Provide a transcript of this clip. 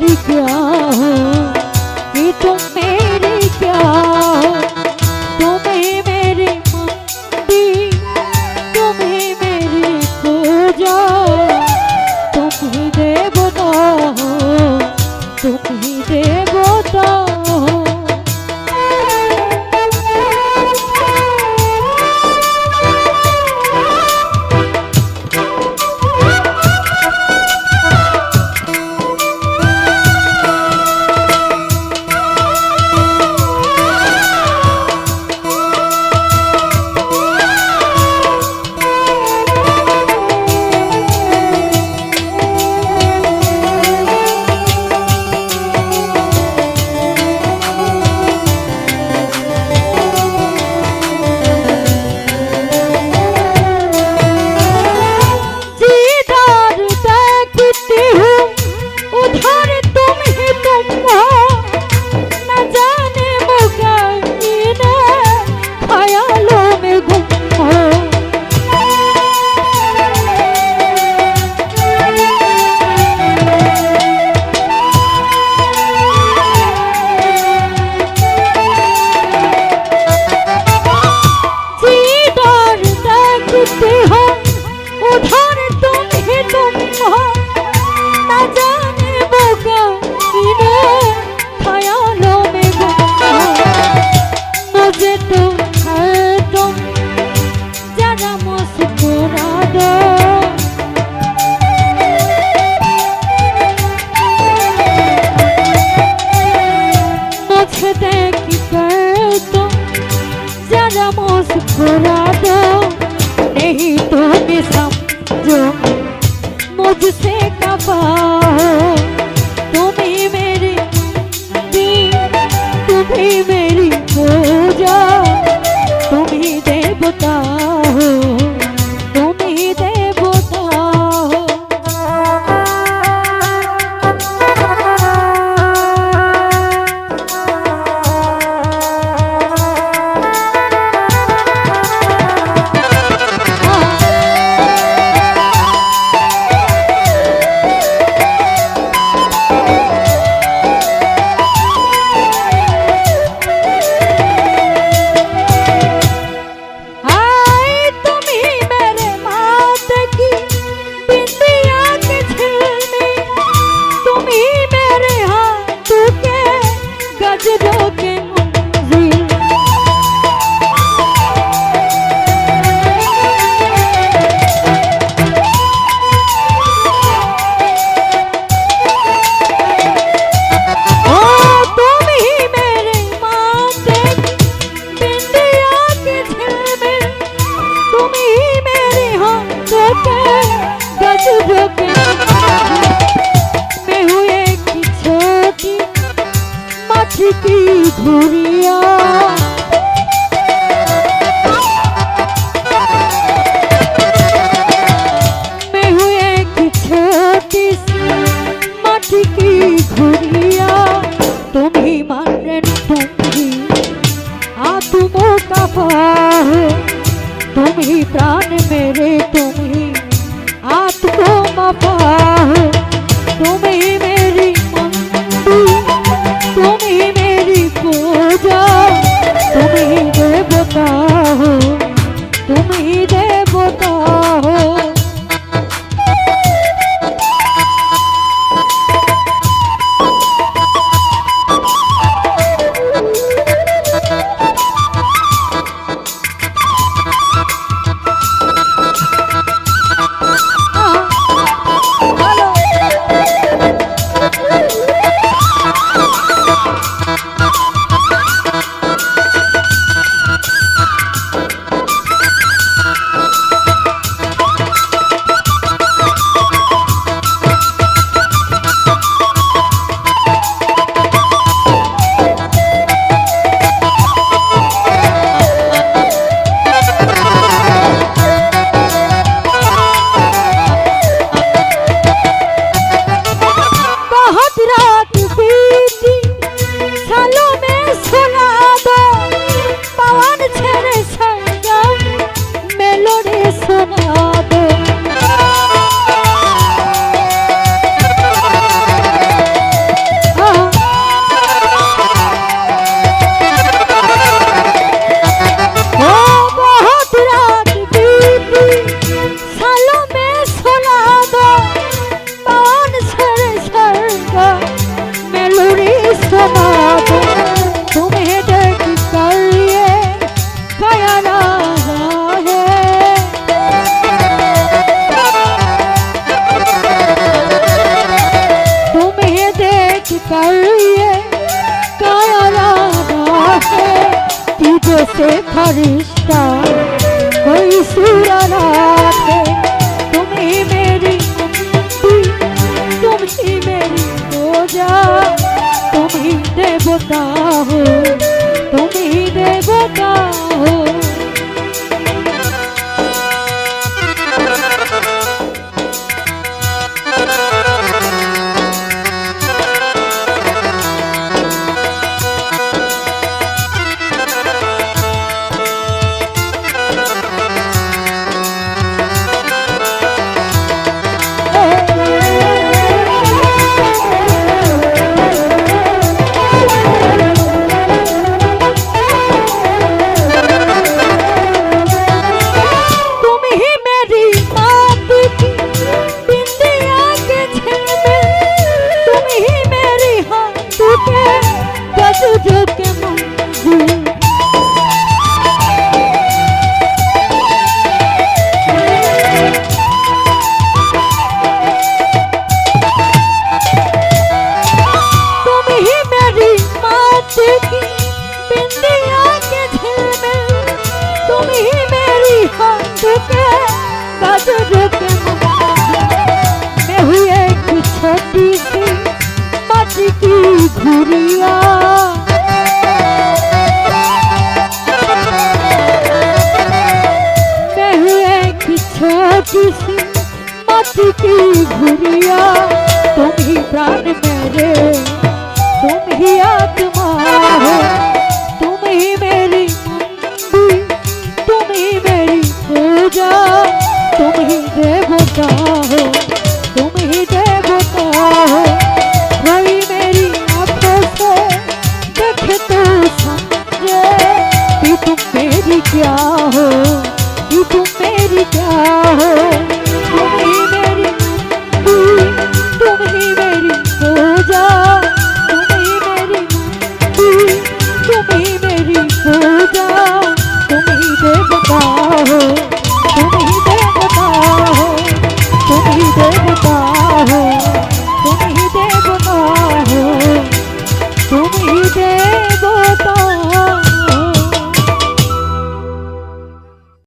তারিখ अपराध नहीं तुम समझो मुझसे कबाओ ঘুরিয়া মেহুয়ে কি খেতিস মাটি কি ঘুরিয়া? তুমি মারেন তুমি আতুম কাপাহ তুমি প্রাণ মেরে তুমি আত্ম তুমি ঢুকে বাজু ঢুকে মেহুয়ে একটু ছটি মাটি কি ঘুরিয়া मेरी क्या हो तू मेरी क्या हो